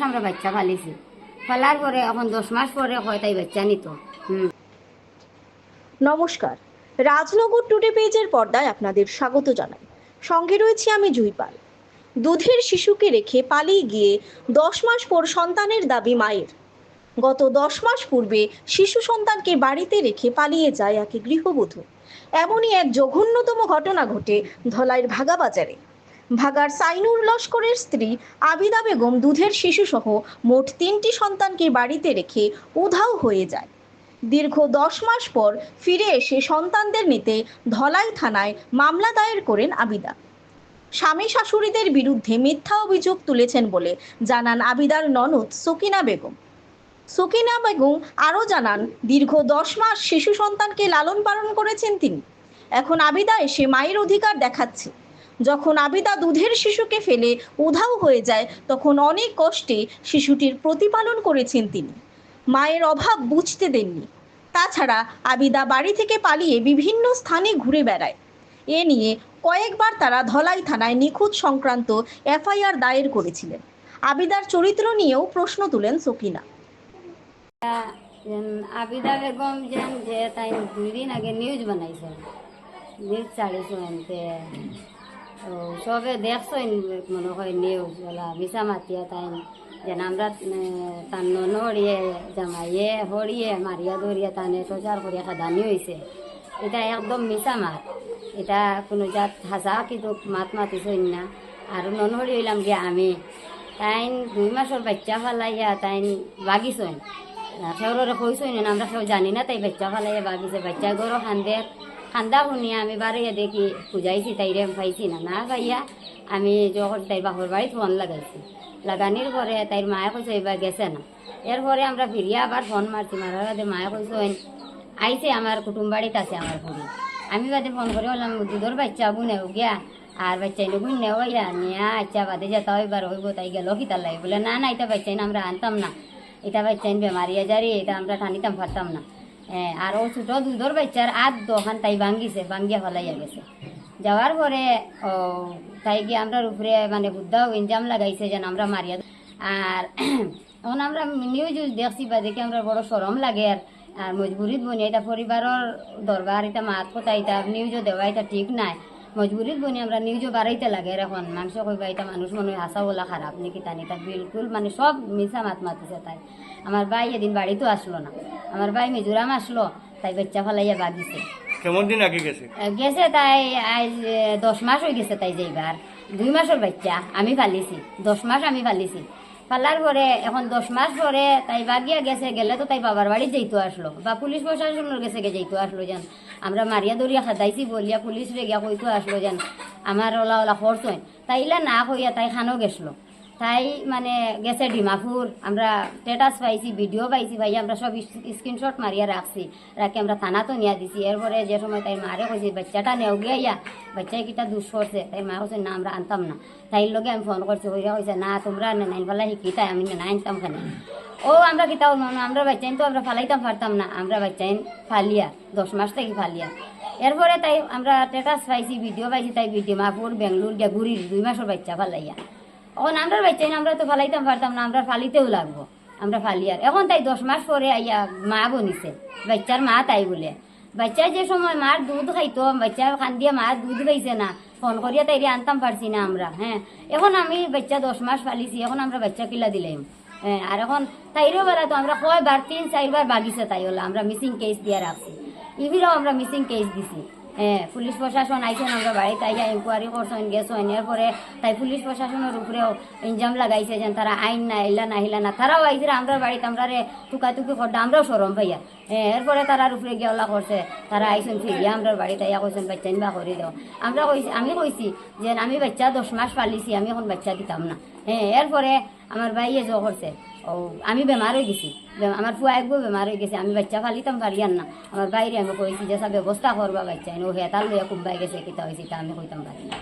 মাস আমরা বাচ্চা ফালিছি। ফালার পরে এখন দশ মাস পরে হয় তাই বাচ্চা নিত। নমস্কার। রাজনগর টুডে পেজের পর্দায় আপনাদের স্বাগত জানাই। সঙ্গে রয়েছে আমি জুইপাল। দুধের শিশুকে রেখে পালিয়ে গিয়ে দশ মাস পর সন্তানের দাবি মায়ের। গত দশ মাস পূর্বে শিশু সন্তানকে বাড়িতে রেখে পালিয়ে যায় এক গৃহবধূ। এমনই এক জঘন্যতম ঘটনা ঘটে ধলাইয়ের ভাগাবাজারে। ভাগার সাইনুর লস্করের স্ত্রী আবিদা বেগম দুধের শিশুসহ মোট তিনটি সন্তানকে বাড়িতে রেখে উধাও হয়ে যায়। দীর্ঘ দশ মাস পর ফিরে এসে সন্তানদের নিতে ধলাই থানায় মামলা দায়ের করেন আবিদা। স্বামী শাশুড়িদের বিরুদ্ধে মিথ্যা অভিযোগ তুলেছেন বলে জানান আবিদার ননদ সকিনা বেগম। সকিনা বেগম আরও জানান, দীর্ঘ দশ মাস শিশু সন্তানকে লালন পালন করেছেন তিনি। এখন আবিদা এসে মায়ের অধিকার দেখাচ্ছে। যখন আবিদা দুধের শিশুকে ফেলে উধাও হয়ে যায়, তখন অনেক কষ্টে শিশুটির প্রতিপালন করেছেন তিনি। মায়ের অভাব বুঝতে দেননি। তাছাড়া আবিদা বাড়ি থেকে পালিয়ে বিভিন্ন স্থানে ঘুরে বেড়ায়। এ নিয়ে কয়েকবার তারা ধলাই থানায় নিখোঁজ সংক্রান্ত এফআইআর দায়ের করেছিলেন। আবিদার চরিত্র নিয়েও প্রশ্ন তুলেন সকিনা। আবিদা বেগম যেন যে তাই দুই দিন আগে নিউজ বানাইছে। নিউজ চালিয়েছো এনতে ও সবে দেখছ মনে হয় নিউজ বলা মিশা মাতিয়া তাই যেন আমরা তার নড়িয়ে জামাইয়ে হরিয়ে মারিয়া ধরিয়ে তানে প্রচার করিয়া খাদানি হয়েছে এটা একদম মিশা মাত এটা কোনো জাত হাসা কিন্তু মাত মাতিছই না। আর ননহরি হইলাম গিয়া আমি। তাইন দুই মাসের বাচ্চা ফালাইয়া তাইন বাগিছইন। সেওরে কইছই না আমরা সেও জানি না তাই বাচ্চা ফালাইয়া বাগিছে। বাচ্চা গরো খান্দে খান্দা শুনিয়া আমি বাড়িয়ে দেখি খুঁজাইছি তাইরে পাইছি না। না পাইয়া আমি যখন তাই বাপর বাড়িতে ফোন লাগাইছি। লাগানির পরে তাইর মায়ে কইছে এবার গেছে না। এরপরে আমরা ফিরিয়া আবার ফোন মারছি মারার বাদে মায়ে কইছেন আইছে আমার কুটুম বাড়িতে আছে আমার ঘরে আমি বাদে ফোন করে বললাম দুধর বাচ্চা বুনে গিয়া, আর বাচ্চা এনে বুনে ওইয়া নিয়া আচ্ছা বাদে যেতে এবার হইব, তাই গেল কি তার লাগে। বলে, না না এটা বাচ্চা আমরা আনতাম না। এটা বাচ্চা বেমারিয়া যারি এটা আমরা টানিতাম পারতাম না। হ্যাঁ, আর ও ছোট দুধর বাচ্চার আধ দোকান তাই ভাঙ্গিছে ভাঙ্গিয়া ফেলাইয়া গেছে। যাওয়ার পরে ও তাই গিয়ে আমরা উপরে মানে বুদ্ধাও ইনজাম লাগাইছে যেন আমরা মারিয়া আর এখন আমরা নিউজ দেখছি বা দেখি আমরা বড় সরম লাগে আর আর মজবুরিত বনিয়া এটা পরিবারের দরবার এটা মাত কথা এটা নিউজও দেওয়া এটা ঠিক নাই। মজবুরিত বনি আমরা নিউজও বাড়াইতে লাগে এখন মাংস কইবা এটা মানুষ মনে আসা বলা খারাপ নাকি তানি তা বিলকুল মানে সব মিশা মাত মাতিছে তাই। আমার ভাই এদিন বাড়িতেও আসলো না। আমার ভাই মিজোরাম আসলো তাই বাচ্চা ফেলাইয়া বাগিছে কেমন দিন আগে গেছে? গেছে তাই আজ দশ মাস হয়ে গেছে তাই যাইবার। দুই মাসের বাচ্চা আমি ফালিছি। দশ মাস আমি ফালিছি। ফালার পরে এখন দশ মাস পরে তাই বাগিয়া গেছে, গেলে তো তাই বাবার বাড়ি যেইতো আসলো। বা পুলিশ প্রশাসনের গেছে গে যাইতো আসলো যেন। আমরা মারিয়া দরিয়া খাদাইছি বলিয়া পুলিশ রে গিয়া কইতো আসলো যেন, আমার ওলা ওলা খরচ তাইলা না কইয়া তাই খানো গেছলো তাই মানে গেছে ডিমাপুর। আমরা স্টেটাস পাইছি ভিডিও পাইছি ভাই, আমরা সব স্ক্রিনশট মারিয়া রাখছি। রাখি আমরা থানা তো নিয়ে দিছি। এরপরে যে সময় তাই মারে কইছি, বাচ্চাটা নেও গিয়া বাচ্চাই কিটা দুষ করছে? তাই মা কইছে, না, আমরা আনতাম না। তাই লগে আমি ফোন করছি হইয়া কইছে, না, তোমরা নাইন ফেলা শিখি, তাই আমি না আনতাম খানে। ও, আমরা কিতাও মানে আমরা বাচ্চাইন তো আমরা ফালাইতাম পারতাম না। আমরা বাচ্চাইন ফালিয়া, দশ মাস থেকে ফালিয়া। এরপরে তাই আমরা স্টেটাস পাইছি ভিডিও পাইছি, তাই ভিডিও মাপুর বেঙ্গলোর গিয়া ঘুরির দুই মাসের বাচ্চা ফালাইয়া। এখন আমরা বাচ্চা আমরা তো ফালাইতাম, পারতাম না, আমরা ফালিতেও লাগবো, আমরা ফালিয়ার এখন তাই দশ মাস পরে আইয়া মা বনিছে, বাচ্চার মা তাই বলে। বাচ্চা যে সময় মার দুধ খাইতো, বাচ্চা খান দিয়ে মার দুধ খাইছে না, ফোন করিয়া তাই আনতাম পারছি না আমরা হ্যাঁ। এখন আমি বাচ্চা দশ মাস ফালিছি, এখন আমরা বাচ্চা কিলা দিলাম হ্যাঁ। আর এখন তাইরও বেলা তো আমরা কয়বার, তিন, চারবার বাগিছে তাই হলো, আমরা মিসিং কেস দিয়ে রাখছি। ইভিরাও আমরা মিসিং কেস দিছি। পুলিশ প্রশাসন আইসেন আমরা বাড়িতে আইয়া ইনকোয়ারি করছেন গেছেন এরপরে তাই পুলিশ প্রশাসনের উপরেও ইনজাম লাগাইছে যেন তারা আইন না ইলা না হিলা না। তারাও আইসে আমরা বাড়িতে আমরা রে টুকাটুকি করতে আমরাও সরম পাইয়া। এরপরে তারার উপরে গিয়ে ওলা করছে, তারা আইসেন ফিরিয়া আমরা বাড়িতে আইয়া কইছেন, বাচ্চা নিবা করে দাও। আমরা কইছি, আমি কইছি যে, আমি বাচ্চা দশ মাস পালিছি, আমি এখন বাচ্চা দিতাম না। হ্যাঁ এরপরে আমার ভাইয়ে জো করছে। ও, আমি বেমার হয়ে গেছি। আমার ফুয়া একবো বেমার হয়ে গেছে আমি বাচ্চা ফালিতাম পারিয়ান না আমার বাইরে আমি কইছি যে সব ব্যবস্থা করবা বাচ্চা ও হেতাল লইয়া খুব বাই গেছে কিতা হয়েছে তা আমি কইতাম পারি না